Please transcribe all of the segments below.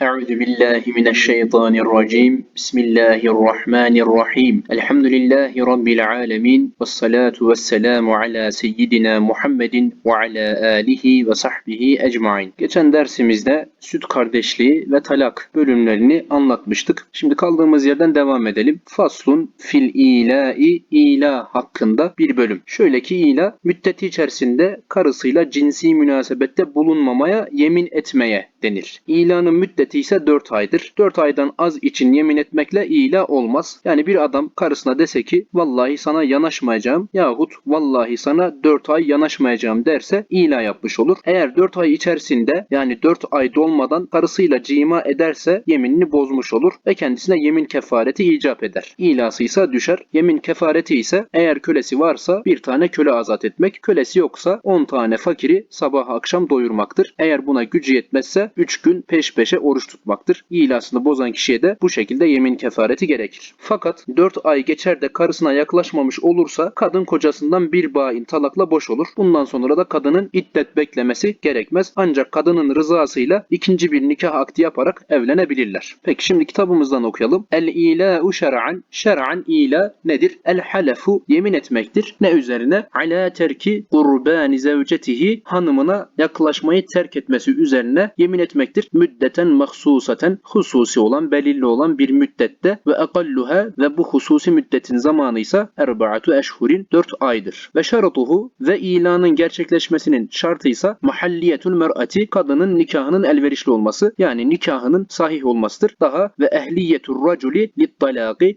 Euzu billahi mineşşeytanirracim. Bismillahirrahmanirrahim. Elhamdülillahi rabbil alamin. Ves salatu vesselamu ala seyyidina Muhammedin ve ala alihi ve sahbihi ecmaîn. Geçen dersimizde süt kardeşliği ve talak bölümlerini anlatmıştık. Şimdi kaldığımız yerden devam edelim. Faslun fil ila'i ila hakkında bir bölüm. Şöyle ki ila müddeti içerisinde karısıyla cinsi münasebette bulunmamaya yemin etmeye denir. İlanın müddeti ise 4 aydır. 4 aydan az için yemin etmekle ila olmaz. Yani bir adam karısına dese ki vallahi sana yanaşmayacağım yahut vallahi sana 4 ay yanaşmayacağım derse ila yapmış olur. Eğer 4 ay içerisinde yani 4 ay dolmadan karısıyla cima ederse yeminini bozmuş olur ve kendisine yemin kefareti icap eder. İlası ise düşer. Yemin kefareti ise eğer kölesi varsa bir tane köle azat etmek, kölesi yoksa 10 tane fakiri sabah akşam doyurmaktır. Eğer buna gücü yetmezse 3 gün peş peşe oruç tutmaktır. İlasını bozan kişiye de bu şekilde yemin kefareti gerekir. Fakat 4 ay geçer de karısına yaklaşmamış olursa kadın kocasından bir bain talakla boş olur. Bundan sonra da kadının iddet beklemesi gerekmez. Ancak kadının rızasıyla ikinci bir nikah akdi yaparak evlenebilirler. Peki şimdi kitabımızdan okuyalım. El ila'u şer'an. Şer'an ila nedir? El halefu yemin etmektir. Ne üzerine? Ala terki kurbani zevcetihi hanımına yaklaşmayı terk etmesi üzerine yemin etmektir. Müddeten mahsusaten hususi olan belirli olan bir müddette ve akalluha ve bu hususi müddetin zamanı ise erbaatu eşhurin 4 aydır. Ve şaratuhu ve ilanın gerçekleşmesinin şartı ise mahalliyetul mer'ati kadının nikahının elverişli olması yani nikahının sahih olmasıdır. Daha ve ehliyetur raculi lit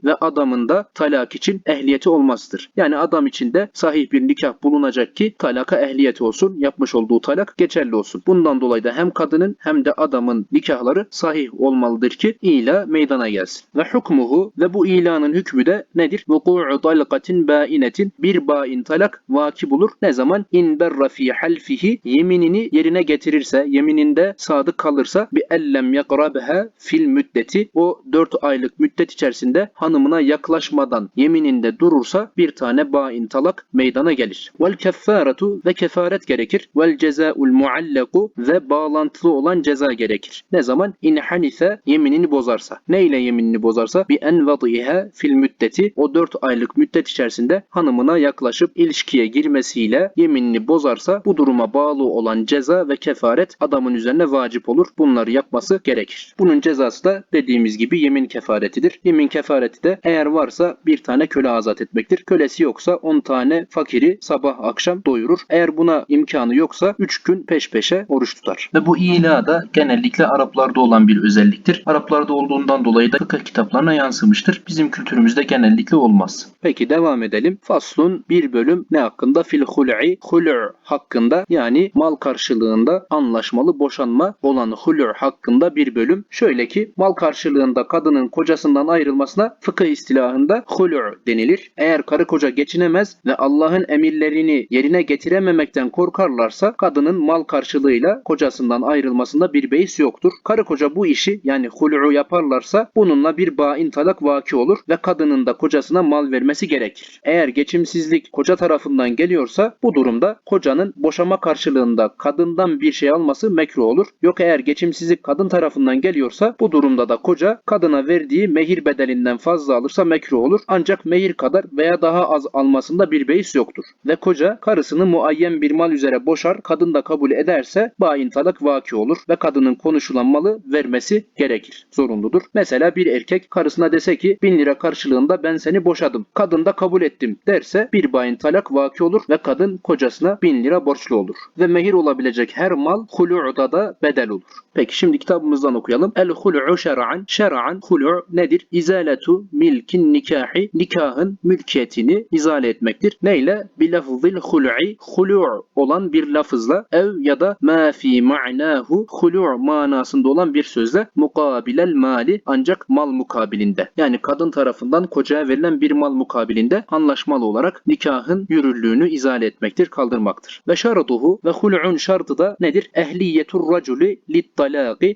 ve adamın da talak için ehliyeti olmasıdır. Yani adam için de sahih bir nikah bulunacak ki talaka ehliyeti olsun, yapmış olduğu talak geçerli olsun. Bundan dolayı da hem kadının hem de adamın nikahları sahih olmalıdır ki ila meydana gelsin. Ve hukmuhu ve bu ilanın hükmü de nedir? Vuku'u talqatin bainetin bir bain talak vaki bulur. Ne zaman? İn berra fi halfihi yeminini yerine getirirse, yemininde sadık kalırsa bi ellem yakrabeha fil müddeti o 4 aylık müddet içerisinde hanımına yaklaşmadan yemininde durursa bir tane bain talak meydana gelir. Vel keffaretu ve kefaret gerekir. Vel cezaul muallaku ve bağlantılı olan ceza gerekir. Ne zaman? İn hanife yeminini bozarsa. Ne ile yeminini bozarsa? Bi en vadiha fil müddeti o 4 aylık müddet içerisinde hanımına yaklaşıp ilişkiye girmesiyle yeminini bozarsa bu duruma bağlı olan ceza ve kefaret adamın üzerine vacip olur. Bunları yapması gerekir. Bunun cezası da dediğimiz gibi yemin kefaretidir. Yemin kefareti de eğer varsa bir tane köle azat etmektir. Kölesi yoksa 10 tane fakiri sabah akşam doyurur. Eğer buna imkanı yoksa 3 gün peş peşe oruç tutar. Ve bu ila da genellikle Araplarda olan bir özelliktir. Araplarda olduğundan dolayı da fıkıh kitaplarına yansımıştır. Bizim kültürümüzde genellikle olmaz. Peki devam edelim. Faslun bir bölüm ne hakkında? Fil hul'i hul'u hakkında yani mal karşılığında anlaşmalı boşanma olan hul'u hakkında bir bölüm. Şöyle ki mal karşılığında kadının kocasından ayrılmasına fıkıh istilahında hul'u denilir. Eğer karı koca geçinemez ve Allah'ın emirlerini yerine getirememekten korkarlarsa kadının mal karşılığıyla kocasından ayrılmasında bir beis yoktur. Karı koca bu işi yani hul'u yaparlarsa bununla bir bain talak vaki olur ve kadının da kocasına mal vermesi gerekir. Eğer geçimsizlik koca tarafından geliyorsa bu durumda kocanın boşama karşılığında kadından bir şey alması mekruh olur. Yok eğer geçimsizlik kadın tarafından geliyorsa bu durumda da koca kadına verdiği mehir bedelinden fazla alırsa mekruh olur. Ancak mehir kadar veya daha az almasında bir beis yoktur. Ve koca karısını muayyen bir mal üzere boşar, kadın da kabul ederse bain talak vaki olur ve kadının konuşulan malı vermesi gerekir. Zorunludur. Mesela bir erkek karısına dese ki 1000 lira karşılığında ben seni boşadım. Kadın da kabul ettim derse bir bayin talak vaki olur ve kadın kocasına 1000 lira borçlu olur. Ve mehir olabilecek her mal hulu'da da bedel olur. Peki şimdi kitabımızdan okuyalım. El hulu'u şer'an. Şer'an hulu' nedir? İzaletu milkin nikahi. Nikahın mülkiyetini izale etmektir. Neyle? Bilafzil hul'i. Hulu' olan bir lafızla ev ya da ma fi ma'nahu hulu' manasında olan bir sözle mukabilel mali ancak mal mukabilinde. Yani kadın tarafından kocaya verilen bir mal mukabilinde anlaşmalı olarak nikahın yürürlüğünü izale etmektir, kaldırmaktır. Ve şartuhu ve hul'un şartı da nedir? Ehliyetur raculi lit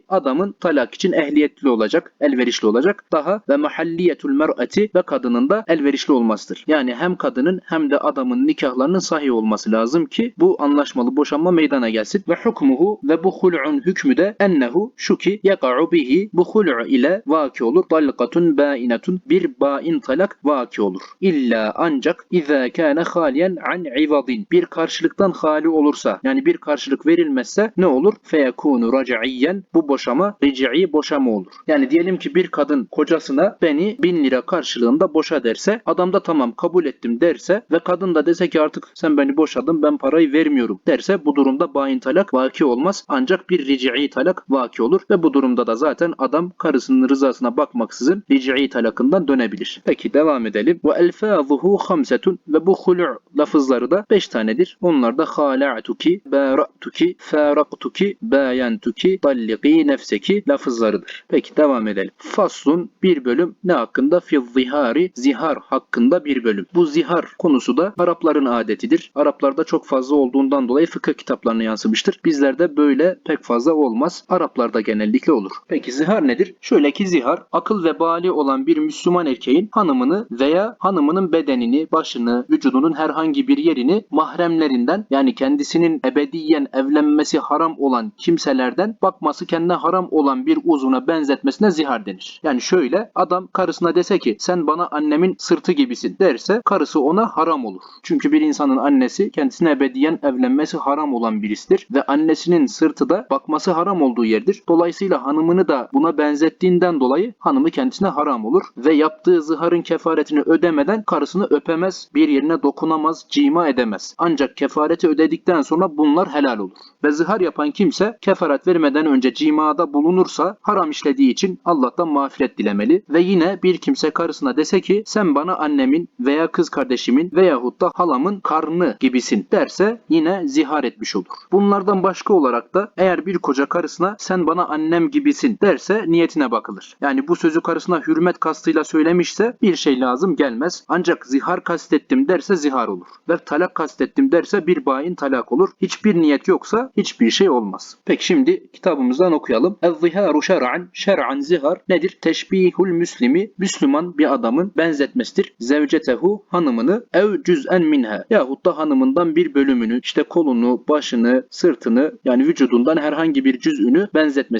adamın talak için ehliyetli olacak, elverişli olacak. Daha ve mahalliyetul mer'ati ve kadının da elverişli olmasıdır. Yani hem kadının hem de adamın nikahlarının sahih olması lazım ki bu anlaşmalı boşanma meydana gelsin. Ve hukmuhu ve bu hul'un hükmü de ennehu şu şu ki yaka'u bihi bu hul'u ile vaki olur. Dalqatun bainatun bir bain talak vaki olur. İlla ancak izâ kâne haliyen an ivadin bir karşılıktan hali olursa yani bir karşılık verilmezse ne olur? Feyekûnu rac'iyyen bu boşama ric'i boşama olur. Yani diyelim ki bir kadın kocasına beni bin lira karşılığında boşa derse adam da tamam kabul ettim derse ve kadın da dese ki artık sen beni boşadın ben parayı vermiyorum derse bu durumda bayin talak vaki olmaz ancak bir ric'i talak vaki olur ve bu durumda da zaten adam karısının rızasına bakmaksızın ric'i talakından dönebilir. Peki devam edelim. Ve elfâzuhu hamsetun ve bu hulu' lafızları da 5 tanedir. Onlar da hala'tuki, bara'tuki, faraktuki, bayantuki, talliqi nefseki lafızlarıdır. Peki devam edelim. Faslun bir bölüm ne hakkında? Fi zihari, zihar hakkında bir bölüm. Bu zihar konusu da Arapların adetidir. Araplarda çok fazla olduğundan dolayı fıkıh kitaplarına yansımıştır. Bizlerde böyle pek fazla olmaz. Araplarda genellikle olur. Peki zihar nedir? Şöyle ki zihar akıl ve bali olan bir Müslüman erkeğin hanımını veya hanımının bedenini, başını, vücudunun herhangi bir yerini mahremlerinden yani kendisinin ebediyen evlenmesi haram olan kimselerden bakması kendine haram olan bir uzvuna benzetmesine zihar denir. Yani şöyle adam karısına dese ki sen bana annemin sırtı gibisin derse karısı ona haram olur. Çünkü bir insanın annesi kendisine ebediyen evlenmesi haram olan birisidir ve annesinin sırtı da bakması haram olduğu yerdir. Dolayısıyla hanımını da buna benzettiğinden dolayı hanımı kendisine haram olur ve yaptığı zıharın kefaretini ödemeden karısını öpemez, bir yerine dokunamaz, cima edemez. Ancak kefareti ödedikten sonra bunlar helal olur. Ve zihar yapan kimse kefaret vermeden önce cimada bulunursa haram işlediği için Allah'tan mağfiret dilemeli ve yine bir kimse karısına dese ki sen bana annemin veya kız kardeşimin veyahut da halamın karnı gibisin derse yine zihar etmiş olur. Bunlardan başka olarak da eğer bir koca karısına sen bana annem gibisin derse niyetine bakılır. Yani bu sözü karısına hürmet kastıyla söylemişse bir şey lazım gelmez. Ancak zihar kastettim derse zihar olur. Ve talak kastettim derse bir bayin talak olur. Hiçbir niyet yoksa hiçbir şey olmaz. Peki şimdi kitabımızdan okuyalım. Ez-ziharu şer'an. Şer'an zihar nedir? Teşbihul müslimi. Müslüman bir adamın benzetmesidir. Zevcetehu hanımını ev cüz'en minha. Yahut da hanımından bir bölümünü işte kolunu, başını, sırtını yani vücudundan herhangi bir cüz'ünü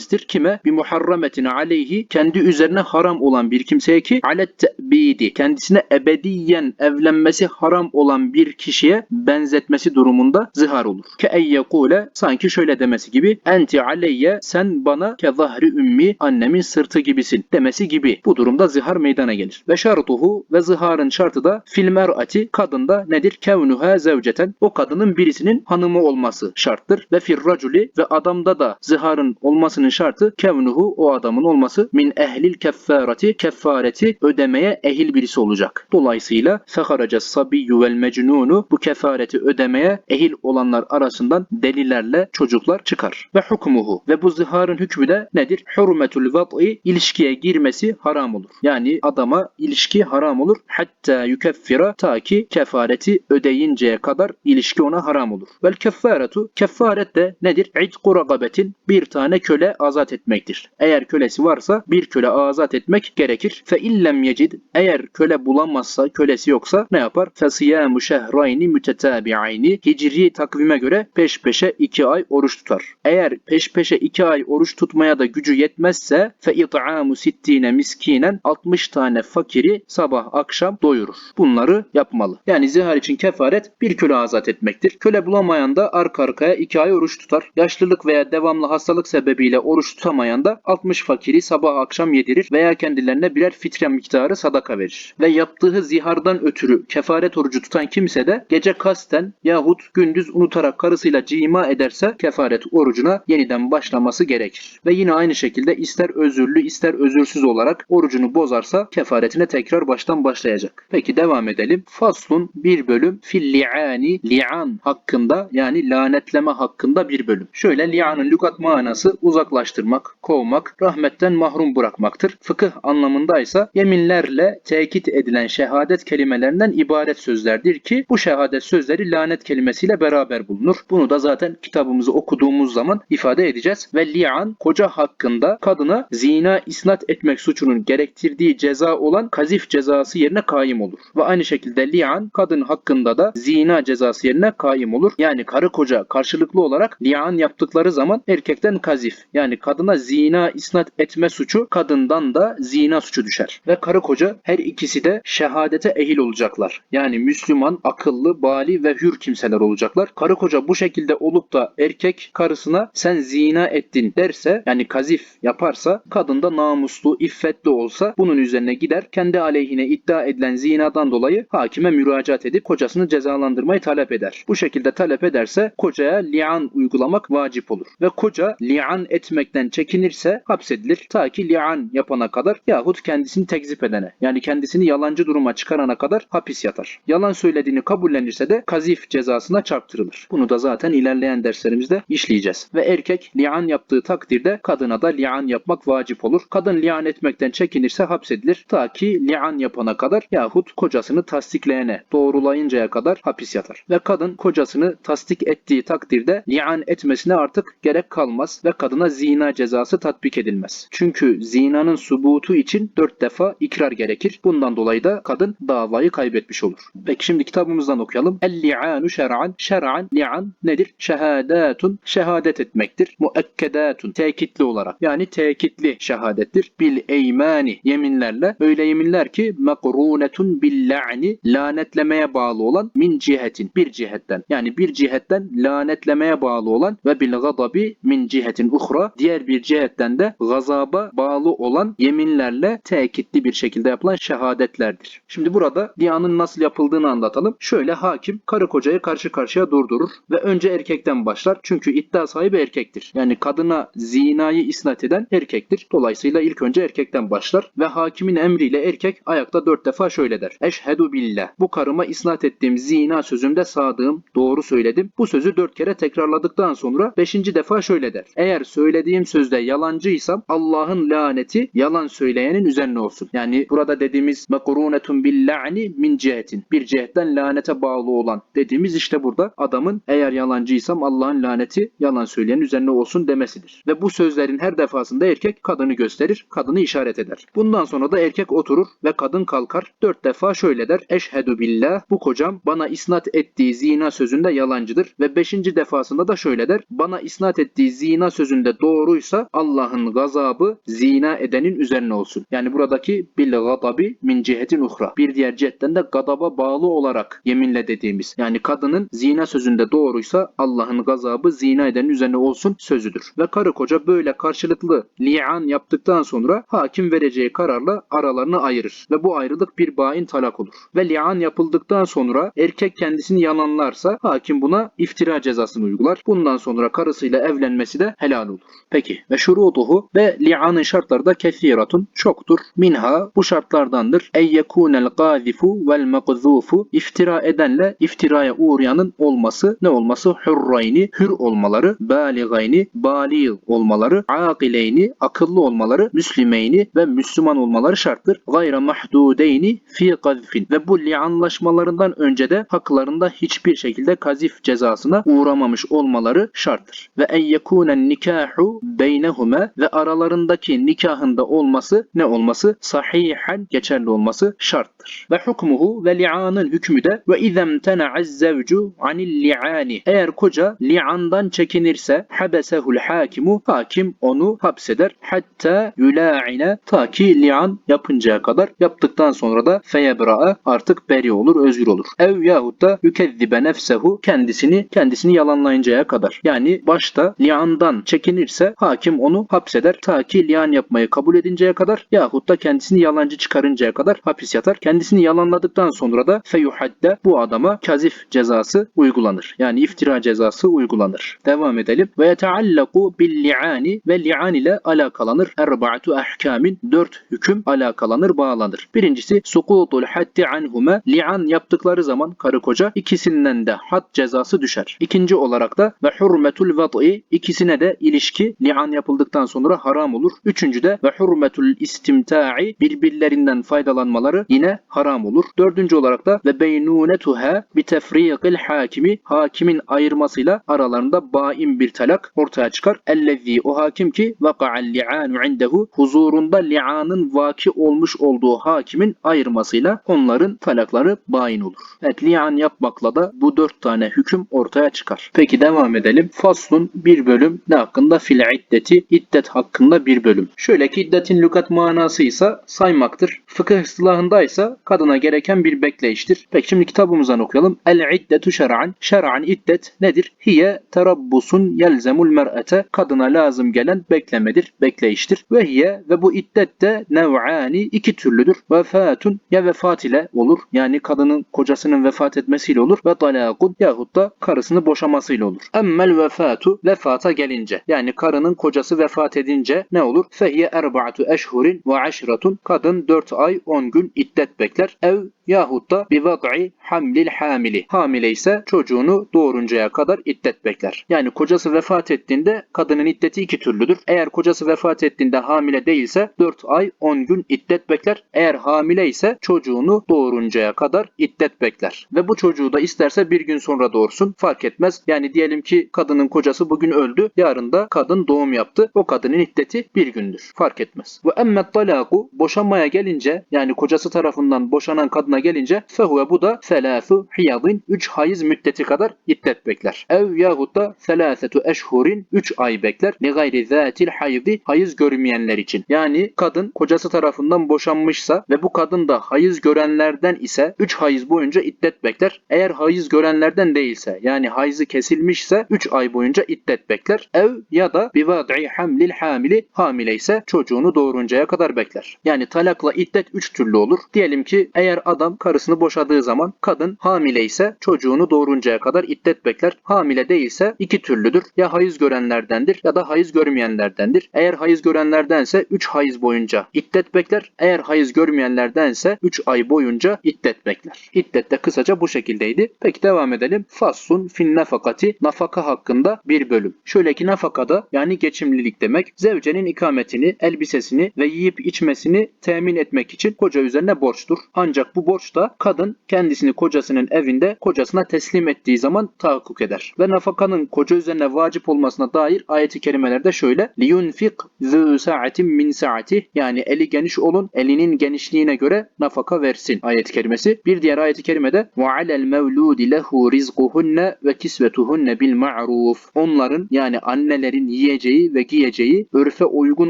benzetmesidir. Kime? Bir muharrametine aleyhi kendi üzerine haram olan bir kimseye ki alet te'bidi kendisine ebediyen evlenmesi haram olan bir kişiye benzetmesi durumunda zihar olur. Ke eyyekule sanki şöyle demesi gibi enti aleyye sen bana ke zahri ümmi annemin sırtı gibisin demesi gibi. Bu durumda zihar meydana gelir. Ve şartuhu ve ziharın şartı da fil mer'ati kadında nedir? Kevnuha zevceten o kadının birisinin hanımı olması şarttır. Ve fir raculi ve adamda da ziharın olmasının şartı kevnuhu o adamın olması min ehlil keffareti keffareti ödemeye ehil birisi olacak. Dolayısıyla feharaca sabiyyu vel mecnunu bu kefareti ödemeye ehil olanlar arasından delillerle çocuklar çıkar. Ve hukmuhu ve bu ziharın hükmü de nedir? Hurmetul vat'i ilişkiye girmesi haram olur. Yani adama ilişki haram olur. Hatta yukeffira ta ki kefareti ödeyinceye kadar ilişki ona haram olur. Vel keffaretu kefaret de nedir? İtku ragabetin bir tane azat etmektir. Eğer kölesi varsa bir köle azat etmek gerekir. Fe illem yecid eğer köle bulamazsa kölesi yoksa ne yapar? Fe siyamu şehrayni mütetabi'ayni hicri takvime göre peş peşe iki ay oruç tutar. Eğer peş peşe iki ay oruç tutmaya da gücü yetmezse fe it'amu sittine miskinen 60 tane fakiri sabah akşam doyurur. Bunları yapmalı. Yani zihar için kefaret bir köle azat etmektir. Köle bulamayan da arka arkaya iki ay oruç tutar. Yaşlılık veya devamlı hastalık sebebiyle oruç tutamayan da 60 fakiri sabah akşam yedirir veya kendilerine birer fitre miktarı sadaka verir. Ve yaptığı zihardan ötürü kefaret orucu tutan kimse de gece kasten yahut gündüz unutarak karısıyla cima ederse kefaret orucuna yeniden başlaması gerekir. Ve yine aynı şekilde ister özürlü ister özürsüz olarak orucunu bozarsa kefaretine tekrar baştan başlayacak. Peki devam edelim. Faslun bir bölüm fil li'ani li'an hakkında yani lanetleme hakkında bir bölüm. Şöyle li'anın lügat manası uzaklaştırmak, kovmak, rahmetten mahrum bırakmaktır. Fıkıh anlamındaysa yeminlerle tekit edilen şehadet kelimelerinden ibaret sözlerdir ki bu şehadet sözleri lanet kelimesiyle beraber bulunur. Bunu da zaten kitabımızı okuduğumuz zaman ifade edeceğiz. Ve li'an koca hakkında kadına zina isnat etmek suçunun gerektirdiği ceza olan kazif cezası yerine kaim olur. Ve aynı şekilde li'an kadın hakkında da zina cezası yerine kaim olur. Yani karı koca karşılıklı olarak li'an yaptıkları zaman erkekten kazif yani Yani kadına zina isnat etme suçu kadından da zina suçu düşer. Ve karı koca her ikisi de şehadete ehil olacaklar. Yani Müslüman, akıllı, bali ve hür kimseler olacaklar. Karı koca bu şekilde olup da erkek karısına sen zina ettin derse yani kazif yaparsa kadın da namuslu, iffetli olsa bunun üzerine gider kendi aleyhine iddia edilen zinadan dolayı hakime müracaat edip kocasını cezalandırmayı talep eder. Bu şekilde talep ederse kocaya li'an uygulamak vacip olur. Ve koca li'an etmekten çekinirse hapsedilir ta ki li'an yapana kadar yahut kendisini tekzip edene yani kendisini yalancı duruma çıkarana kadar hapis yatar. Yalan söylediğini kabullenirse de kazif cezasına çarptırılır. Bunu da zaten ilerleyen derslerimizde işleyeceğiz. Ve erkek li'an yaptığı takdirde kadına da li'an yapmak vacip olur. Kadın li'an etmekten çekinirse hapsedilir ta ki li'an yapana kadar yahut kocasını tasdikleyene, doğrulayıncaya kadar hapis yatar. Ve kadın kocasını tasdik ettiği takdirde li'an etmesine artık gerek kalmaz ve kadına zina cezası tatbik edilmez. Çünkü zinanın subutu için dört defa ikrar gerekir. Bundan dolayı da kadın davayı kaybetmiş olur. Peki şimdi kitabımızdan okuyalım. El-li'anu şer'an. Şer'an, li'an nedir? Şehadatun. Şehadet etmektir. Muekkedatun. Tekitli olarak. Yani tekitli şehadettir. Bil eymani. Yeminlerle. Öyle yeminler ki mekrunetun bil la'ni. Lanetlemeye bağlı olan min cihetin. Bir cihetten. Yani bir cihetten lanetlemeye bağlı olan ve bil gadabi min cihetin uhra. Diğer bir cihetten de gazaba bağlı olan yeminlerle tekitli bir şekilde yapılan şehadetlerdir. Şimdi burada diyanın nasıl yapıldığını anlatalım. Şöyle hakim karı kocayı karşı karşıya durdurur ve önce erkekten başlar. Çünkü iddia sahibi erkektir. Yani kadına zinayı isnat eden erkektir. Dolayısıyla ilk önce erkekten başlar ve hakimin emriyle erkek ayakta dört defa şöyle der. Eşhedü billah. Bu karıma isnat ettiğim zina sözümde sadığım, doğru söyledim. Bu sözü dört kere tekrarladıktan sonra beşinci defa şöyle der. Eğer söylediğim sözde yalancıysam Allah'ın laneti yalan söyleyenin üzerine olsun. Yani burada dediğimiz mekrunetun bil la'ni min cihetin. Bir cihetten lanete bağlı olan dediğimiz işte burada adamın eğer yalancıysam Allah'ın laneti yalan söyleyenin üzerine olsun demesidir. Ve bu sözlerin her defasında erkek kadını gösterir, kadını işaret eder. Bundan sonra da erkek oturur ve kadın kalkar. Dört defa şöyle der. Eşhedü billah bu kocam bana isnat ettiği zina sözünde yalancıdır. Ve beşinci defasında da şöyle der. Bana isnat ettiği zina sözünde doğruysa Allah'ın gazabı zina edenin üzerine olsun. Yani buradaki bil gadabi min cihetin uhra. Bir diğer cihetten de gadaba bağlı olarak yeminle dediğimiz. Yani kadının zina sözünde doğruysa Allah'ın gazabı zina edenin üzerine olsun sözüdür. Ve karı koca böyle karşılıklı li'an yaptıktan sonra hakim vereceği kararla aralarını ayırır. Ve bu ayrılık bir bain talak olur. Ve li'an yapıldıktan sonra erkek kendisini yalanlarsa hakim buna iftira cezasını uygular. Bundan sonra karısıyla evlenmesi de helal olur. Peki ve şurutuhu ve li'anın şartları da kethiratun çoktur. Minha bu şartlardandır. Ey yekunel gazifu vel mekzufu iftira edenle iftiraya uğrayanın olması ne olması? Hürrayni hür olmaları, baligayni bali olmaları, akileyni akıllı olmaları, müslimeyni ve Müslüman olmaları şarttır. Gayra mahdudeyni fi gazfin ve bu li'anlaşmalarından önce de haklarında hiçbir şekilde kazif cezasına uğramamış olmaları şarttır. Ve en yekunen nikahu beynehuma ve aralarındaki nikahında olması ne olması? Sahihen geçerli olması şarttır. Ve hukmuhu ve li'anın hükmü de ve izem tena'az zevcu anil li'ani eğer koca li'andan çekinirse habesehul hakimu hakim onu hapseder hatta yula'ine ta ki li'an yapıncaya kadar yaptıktan sonra da feyebra'a artık beri olur özgür olur. Ev yahut da yükezzibe nefsehu kendisini kendisini yalanlayıncaya kadar. Yani başta li'andan çekinirse hakim onu hapseder ta ki li'an yapmayı kabul edinceye kadar yahut da kendisini yalancı çıkarıncaya kadar hapis yatar. Kendisini yalanladıktan sonra da feyuhadde bu adama kazif cezası uygulanır. Yani iftira cezası uygulanır. Devam edelim. Ve yeteallaku bil li'ani ve li'an ile alakalanır. Erba'atu ahkamin dört hüküm alakalanır, bağlanır. Birincisi sukutul haddi anhuma li'an yaptıkları zaman karı koca ikisinden de had cezası düşer. İkinci olarak da ve hurmetul vat'i ikisine de ilişki li'an yapıldıktan sonra haram olur. Üçüncü de ve hurmetul istimta'i birbirlerinden faydalanmaları yine haram olur. Dördüncü olarak da ve beynunetuha bi tefriqil hakimi hakimin ayırmasıyla aralarında bain bir talak ortaya çıkar. Ellezî o hakim ki vaka'al li'anu indehu huzurunda li'anın vaki olmuş olduğu hakimin ayırmasıyla onların talakları bain olur. Evet li'an yapmakla da bu dört tane hüküm ortaya çıkar. Peki devam edelim. Faslun bir bölüm ne hakkında? Fil iddeti iddet hakkında bir bölüm. Şöyle ki iddetin lügat manası ise saymaktır. Fıkıh ıslahında ise kadına gereken bir bekleyiştir. Peki şimdi kitabımızdan okuyalım. El iddetu şer'an. Şer'an iddet nedir? Hiye terabbusun yelzemul mer'ete. Kadına lazım gelen beklemedir, bekleyiştir. Ve hiye ve bu iddet de nev'ani iki türlüdür. Vefatun ya vefat ile olur. Yani kadının kocasının vefat etmesiyle olur. Ve talakun yahut da karısını boşamasıyla olur. Emmel vefatu vefata gelince yani karının kocası vefat edince ne olur? Fehiye erba'atu eşhurin ve aşratun. Kadın 4 ay 10 gün iddet bekler. Ev yahut da bi vad'i hamlil hamili. Hamile ise çocuğunu doğuruncaya kadar iddet bekler. Yani kocası vefat ettiğinde kadının iddeti iki türlüdür. Eğer kocası vefat ettiğinde hamile değilse 4 ay 10 gün iddet bekler. Eğer hamile ise çocuğunu doğuruncaya kadar iddet bekler. Ve bu çocuğu da isterse bir gün sonra doğursun fark etmez. Yani diyelim ki kadının kocası bugün öldü. Yarın da kadın doğum yaptı. O kadının iddeti bir gündür. Fark etmez. Ve emmet talaku boşanmaya gelince yani kocası tarafından boşanan kadına gelince fehuve bu da felâfu hiyadin 3 hayız müddeti kadar iddet bekler. Ev yahut da felâsetu eşhurin 3 ay bekler. Li gayri zâtil haydi hayız görmeyenler için. Yani kadın kocası tarafından boşanmışsa ve bu kadın da hayız görenlerden ise 3 hayız boyunca iddet bekler. Eğer hayız görenlerden değilse yani hayızı kesilmişse 3 ay boyunca iddet bekler. Ev ya da bivad'i hamlil hamili hamile ise çocuğunu doğuruncaya kadar bekler. Yani talakla iddet 3 türlü olur. Diyelim ki eğer adam karısını boşadığı zaman kadın hamile ise çocuğunu doğuruncaya kadar iddet bekler. Hamile değilse iki türlüdür. Ya hayız görenlerdendir ya da hayız görmeyenlerdendir. Eğer hayız görenlerdense 3 hayız boyunca iddet bekler. Eğer hayız görmeyenlerdense 3 ay boyunca iddet bekler. İddet de kısaca bu şekildeydi. Peki devam edelim. Fassun fin nafakati nafaka hakkında bir bölüm. Şöyle ki nafakada yani geçimlilik demek zevcenin ikametini, elbisesini ve yiyip içmesini temin etmek için koca üzerine borçtur. Ancak bu borç da kadın kendisini kocasının evinde kocasına teslim ettiği zaman tahakkuk eder. Ve nafakanın koca üzerine vacip olmasına dair ayeti kerimelerde şöyle liyunfik zü sa'atin min saati yani eli geniş olun elinin genişliğine göre nafaka versin ayet kerimesi. Bir diğer ayeti kerimede ve alel mevludi lehu rizquhunne ve kisvetuhunne bil ma'ruf. Onların yani annelerin yiyeceği ve giyeceği örfe uygun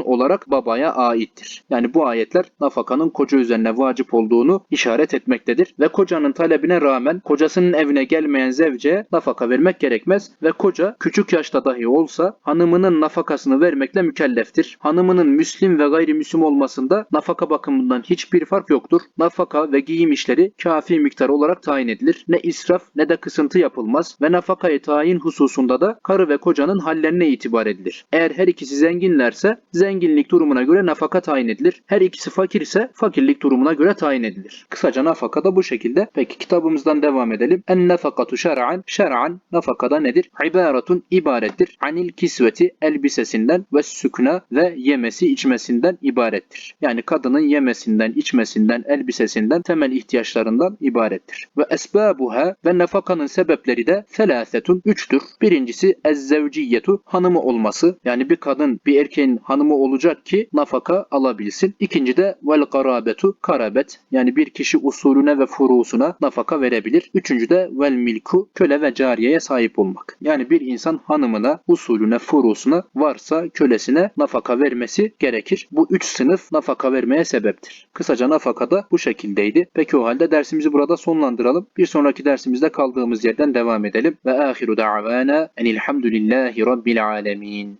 olarak babaya aittir. Yani bu ayetler nafakanın koca üzerine vacip olduğunu işaret etmektedir ve kocanın talebine rağmen kocasının evine gelmeyen zevceye nafaka vermek gerekmez ve koca küçük yaşta dahi olsa hanımının nafakasını vermekle mükelleftir. Hanımının müslim ve gayrimüslim olmasında nafaka bakımından hiçbir fark yoktur. Nafaka ve giyim işleri kafi miktar olarak tayin edilir. Ne israf ne de kısıntı yapılmaz ve nafakayı tayin hususunda da karı ve kocanın hallerine itibar edilir. Eğer her ikisi zenginlerse zenginlik durumuna göre nafaka tayin edilir. Her ikisi fakir ise fakirlik durumuna göre tayin edilir. Kısaca nafaka da bu şekilde. Peki kitabımızdan devam edelim. En nafakatu şer'an. Şer'an nafakada nedir? İbaretun ibarettir. Anil kisveti elbisesinden ve sükuna ve yemesi içmesinden ibarettir. Yani kadının yemesinden, içmesinden, elbisesinden, temel ihtiyaçlarından ibarettir. Ve esbabuha ve nafakanın sebepleri de felâsetun üçtür. Birincisi ezzevciyetu hanımı olması. Yani bir kadın bir erkeğin hanımı olacak ki nafaka alabilsin. İkinci de vel garabetu karabet. Yani bir kişi usulüne ve furusuna nafaka verebilir. Üçüncü de vel milku köle ve cariyeye sahip olmak. Yani bir insan hanımına, usulüne, furusuna varsa kölesine nafaka vermesi gerekir. Bu üç sınıf nafaka vermeye sebeptir. Kısaca nafaka da bu şekildeydi. Peki o halde dersimizi burada sonlandıralım. Bir sonraki dersimizde kaldığımız yerden devam edelim. Ve ahiru da'vana enilhamdülillahi rabbil alemin. in